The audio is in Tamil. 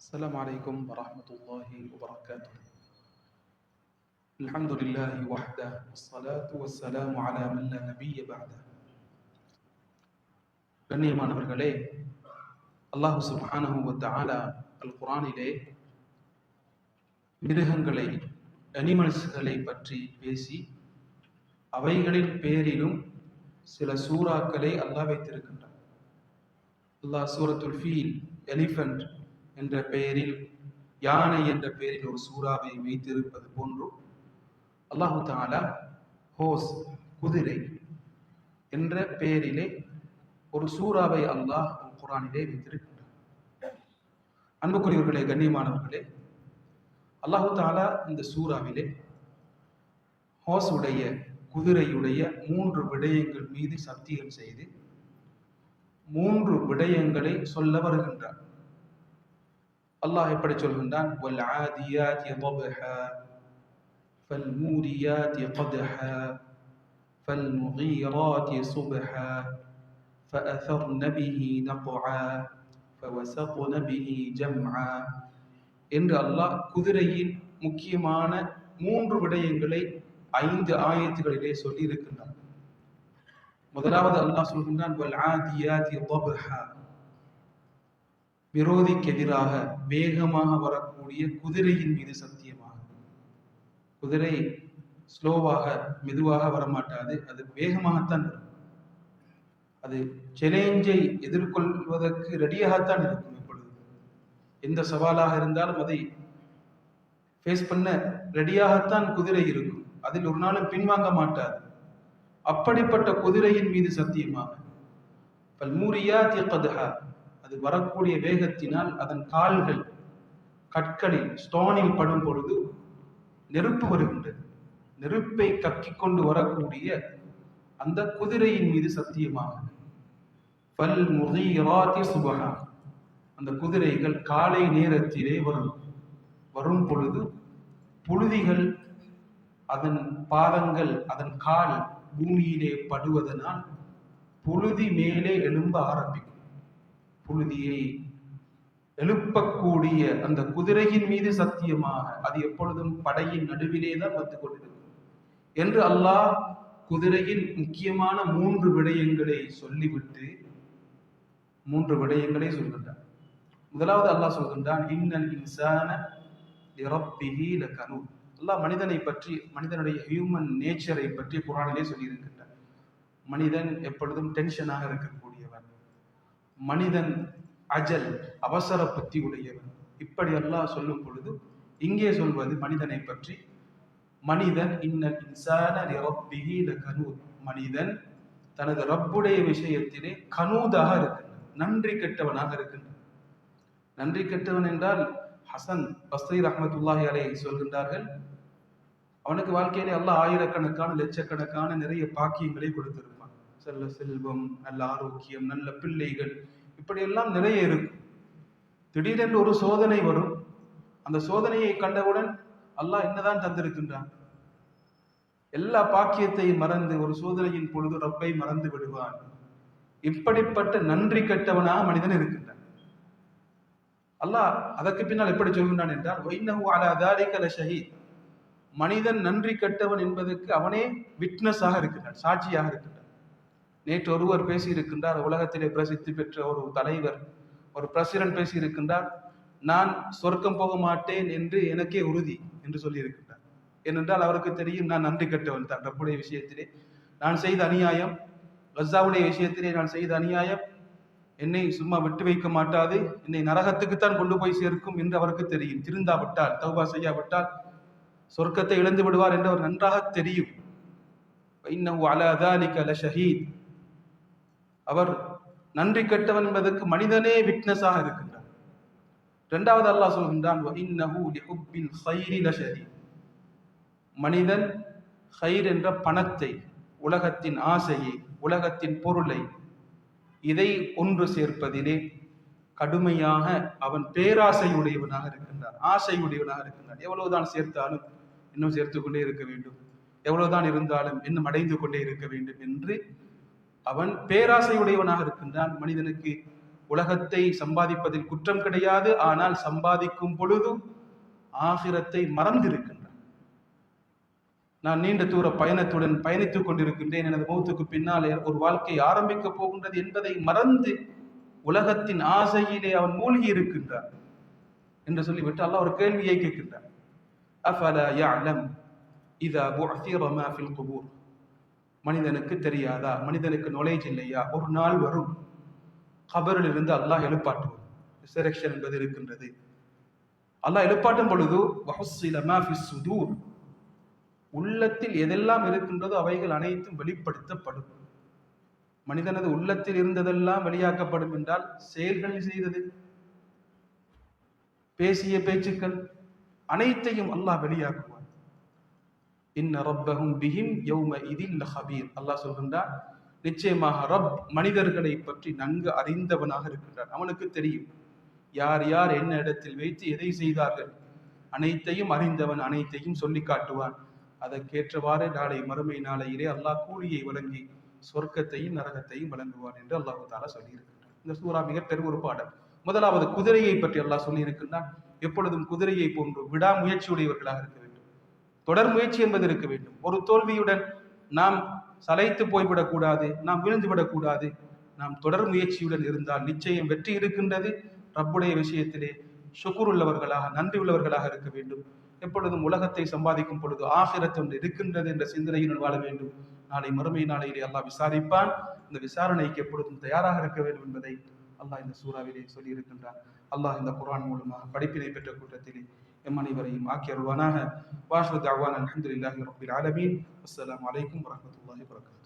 السلام عليكم ورحمة الله وبركاته الحمد لله وحده والصلاة والسلام على من لا نبي بعده கண்ணியமானவர்களே அல்லாஹு சுப்ஹானஹு வ தஆலா அல் குர்ஆனிலே மிருகங்களை அனிமல்ஸ்களை பற்றி பேசி அவைகளின் பேரிலும் சில சூறாக்களை அல்லாஹ் வைத்திருக்கின்றான் அல்லாஹ் சூரத்துல் ஃபீல் எலிஃபண்ட் என்ற பெயரில் யானை என்ற பெயரில் ஒரு சூறாவை வைத்திருப்பது போன்றும் அல்லாஹு தாலா ஹோஸ் குதிரை என்ற பெயரிலே ஒரு சூறாவை அல்லாஹ் குரானிலே வைத்திருக்கின்றார் அன்புக்குரியவர்களே கண்ணியமானவர்களே அல்லாஹு தாலா இந்த சூறாவிலே ஹோஸுடைய குதிரையுடைய மூன்று விடயங்கள் மீது சத்தியம் செய்து மூன்று விடயங்களை சொல்ல வருகின்றார் அல்லாஹ் எப்படி சொல்கின்றான் وَالْعَادِيَاتِ ضَبْحًا فَالْمُورِيَاتِ قَدْحًا فَالْمُغِيرَاتِ صُبْحًا فَأَثَرْنَ بِهِ نَقْعًا فَوَسَطْنَ بِهِ جَمْعًا என்று அல்லாஹ் குதிரையின் முக்கியமான மூன்று விடயங்களை ஐந்து ஆயத்துகளிலே சொல்லி இருக்கின்றான் முதலாவது அல்லாஹ் சொல்கின்றான் وَالْعَادِيَاتِ ضَبْحًا விரோதிக்கு எதிராக வேகமாக வரக்கூடிய குதிரையின் மீது சத்தியமாக. குதிரை ஸ்லோவாக மெதுவாக வரமாட்டாது. அது வேகமாகத்தான் வரும். அது சேலஞ்சை எதிர்கொள்வதற்கு ரெடியாகத்தான் இருக்கும் எப்பொழுது. எந்த சவாலாக இருந்தாலும் அதை ஃபேஸ் பண்ண ரெடியாகத்தான் குதிரை இருக்கும். அதில் ஒரு நாளும் பின்வாங்க மாட்டாது. அப்படிப்பட்ட குதிரையின் மீது சத்தியமாக. பல்மூரியா தியக்கதுஹா அது வரக்கூடிய வேகத்தினால் அதன் கால்கள் கற்களில் ஸ்டோனில் படும் பொழுது நெருப்பு வருகின்றது. நெருப்பை கக்கிக் கொண்டு வரக்கூடிய அந்த குதிரையின் மீது சத்தியமாக. பல் முகீராத்தி சுபகா அந்த குதிரைகள் காலை நேரத்திலே வரும். வரும் பொழுது புழுதிகள் அதன் பாதங்கள் அதன் கால் பூமியிலே படுவதனால் புழுதி மேலே எழும்ப ஆரம்பிக்கும். புழுதியை எழுப்பக்கூடிய அந்த குதிரையின் மீது சத்தியமாக அது எப்பொழுதும் படையின் நடுவிலே தான் வந்து கொண்டிருக்கும். என்று அல்லாஹ் குதிரையின் முக்கியமான மூன்று விடயங்களை சொல்லிவிட்டு மூன்று விடயங்களை சொல்கின்றான். முதலாவது அல்லாஹ் சொல்கின்றான் இன்னல் இன்சான இரப்பிஹி அல்லாஹ் மனிதனை பற்றி மனிதனுடைய ஹியூமன் நேச்சரை பற்றி குரானிலே சொல்லியிருக்கின்றான். மனிதன் எப்பொழுதும் டென்ஷனாக இருக்கக்கூடும் மனிதன் அஜல் அவசர புத்தி உடையவன். இப்படி சொல்லும் பொழுது இங்கே சொல்வது மனிதனை பற்றி மனிதன் இன்னல் இன்சான கனூத் மனிதன் தனது ரப்புடைய விஷயத்திலே கனூதாக இருக்கின்றான் நன்றி கெட்டவனாக இருக்கின்றான். நன்றி கெட்டவன் என்றால் ஹசன் பஸ்ரி ரஹமத்துல்லாஹி அலை சொல்கின்றார்கள் அவனுக்கு வாழ்க்கையிலே எல்லாம் ஆயிரக்கணக்கான லட்சக்கணக்கான நிறைய பாக்கியங்களை கொடுத்திருக்கும் செல்ல செல்வம் நல்ல ஆரோக்கியம் நல்ல பிள்ளைகள் இப்படியெல்லாம் நிறைய இருக்கும். திடீரென்று ஒரு சோதனை வரும். அந்த சோதனையை கண்டவுடன் அல்லாஹ் என்னதான் தந்திருக்கின்றான்? எல்லா பாக்கியத்தையும் மறந்து ஒரு சோதனையின் பொழுது ரப்பை மறந்து விடுவான். இப்படிப்பட்ட நன்றி கெட்டவனாக மனிதன் இருக்கின்றான். அல்லாஹ் அதற்கு பின்னால் எப்படி சொல்கின்றான் என்றால் ஷஹீத். மனிதன் நன்றி கெட்டவன் என்பதற்கு அவனே விட்னஸாக இருக்கின்றான் சாட்சியாக இருக்கின்றான். நேற்று ஒருவர் பேசியிருக்கின்றார் உலகத்திலே பிரசித்தி பெற்ற ஒரு தலைவர். ஒரு பிரசிடன் பேசியிருக்கின்றார் நான் சொர்க்கம் போக மாட்டேன் என்று எனக்கே உறுதி என்று சொல்லியிருக்கின்றார். ஏனென்றால் அவருக்கு தெரியும் நான் நன்றி கட்டவன் தான் ரப்புடைய விஷயத்திலே. நான் செய்த அநியாயம் கசாவுடைய விஷயத்திலே நான் செய்த அநியாயம் என்னை சும்மா விட்டு வைக்க மாட்டாது என்னை நரகத்துக்குத்தான் கொண்டு போய் சேர்க்கும் என்று அவருக்கு தெரியும். திருந்தாவிட்டால் தௌபா செய்யாவிட்டால் சொர்க்கத்தை இழந்து விடுவார் என்று அவர் நன்றாக தெரியும். இன்னஹு அலா அல ஷஹீத் அவர் நன்றி கெட்டவன் என்பதற்கு மனிதனே விட்னஸாக இருக்கின்றார். இரண்டாவது அல்லாஹ் சொல்கின்றான் மனிதன் ஹைர் என்ற பணத்தை உலகத்தின் ஆசையை உலகத்தின் பொருளை இதை ஒன்று சேர்ப்பதிலே கடுமையாக அவன் பேராசையுடையவனாக இருக்கின்றான் ஆசையுடையவனாக இருக்கின்றான். எவ்வளவுதான் சேர்த்தாலும் இன்னும் சேர்த்து கொண்டே இருக்க வேண்டும். எவ்வளவுதான் இருந்தாலும் இன்னும் அடைந்து கொண்டே இருக்க வேண்டும் என்று அவன் பேராசையுடையவனாக இருக்கின்றான். மனிதனுக்கு உலகத்தை சம்பாதிப்பதில் குற்றம் கிடையாது. ஆனால் சம்பாதிக்கும் பொழுது ஆகிரத்தை மறந்திருக்கின்றான். நான் நீண்ட தூர பயணத்துடன் பயணித்துக் கொண்டிருக்கின்றேன் எனது மௌத்துக்கு பின்னால் ஒரு வாழ்க்கை ஆரம்பிக்க போகின்றது என்பதை மறந்து உலகத்தின் ஆசையிலே அவன் மூழ்கி இருக்கின்றான் என்று சொல்லிவிட்டு அல்லாஹ் ஒரு கேள்வியை கேட்கின்றான். அஃபலா யஅலம் இதா புஅசிர மா ஃபில் குபூர்? மனிதனுக்கு தெரியாதா? மனிதனுக்கு நாலேஜ் இல்லையா? ஒரு நாள் வரும் கபரில் இருந்து அல்லாஹ் எழுப்பாட்டுவோம் ரிசரக்ஷன் என்பது இருக்கின்றது. அல்லாஹ் எழுப்பாட்டும் பொழுது வஹுஸ்ஸில மா சுதூர். உள்ளத்தில் எதெல்லாம் இருக்கின்றதோ அவைகள் அனைத்தும் வெளிப்படுத்தப்படும். மனிதனது உள்ளத்தில் இருந்ததெல்லாம் வெளியாக்கப்படும் என்றால் செயல்கள் செய்தது பேசிய பேச்சுக்கள் அனைத்தையும் அல்லாஹ் வெளியாகும் இன்ன ரப்பஹும் பிஹிம் யௌம இதில் ஹபீர் அல்லாஹ் சொல்கின்றான் நிச்சயமாக ரப் மனிதர்களை பற்றி நன்கு அறிந்தவனாக இருக்கின்றான். அவனுக்கு தெரியும் யார் யார் என்ன இடத்தில் வைத்து எதை செய்தார்கள். அனைத்தையும் அறிந்தவன் அனைத்தையும் சொல்லி காட்டுவான். அதற்கேற்றவாறு நாளை மறுமை நாளையிலே அல்லாஹ் கூலியை வழங்கி சொர்க்கத்தையும் நரகத்தையும் வழங்குவான் என்று அல்லாஹு தாலா சொல்லியிருக்கின்றான். இந்த சூறா மிக பெரும் ஒரு பாடல். முதலாவது குதிரையை பற்றி அல்லாஹ் சொல்லியிருக்கின்றான். எப்பொழுதும் குதிரையை போன்று விடாமுயற்சியுடையவர்களாக இருக்க தொடர் முயற்சி என்பது இருக்க வேண்டும். ஒரு தோல்வியுடன் நாம் சளைத்து போய்விடக்கூடாது நாம் விழுந்துவிடக்கூடாது நாம் தொடர் முயற்சியுடன் இருந்தால் நிச்சயம் வெற்றி இருக்கின்றது. ரப்புடைய விஷயத்திலே சுக்குர் உள்ளவர்களாக நன்றி உள்ளவர்களாக இருக்க வேண்டும். எப்பொழுதும் உலகத்தை சம்பாதிக்கும் பொழுது ஆகிரத் ஒன்று இருக்கின்றது என்ற சிந்தனையுடன் வாழ வேண்டும். நாளை மறுமை நாளையிலே அல்லாஹ் விசாரிப்பான். இந்த விசாரணைக்கு எப்பொழுதும் தயாராக இருக்க வேண்டும் என்பதை அல்லாஹ் இந்த சூறாவிலே சொல்லியிருக்கின்றான். அல்லாஹ் இந்த குரான் மூலமாக படிப்பினை பெற்ற கூட்டத்திலே எம் அனைவரையும் ஆக்கி அருள்வானாக வாஹு தாவான் அல்ஹம்துலில்லாஹி ரப்பில் ஆலமீன் அஸ்ஸலாமு அலைக்கும் வரஹ்மத்துல்லாஹி வபரகாத்துஹு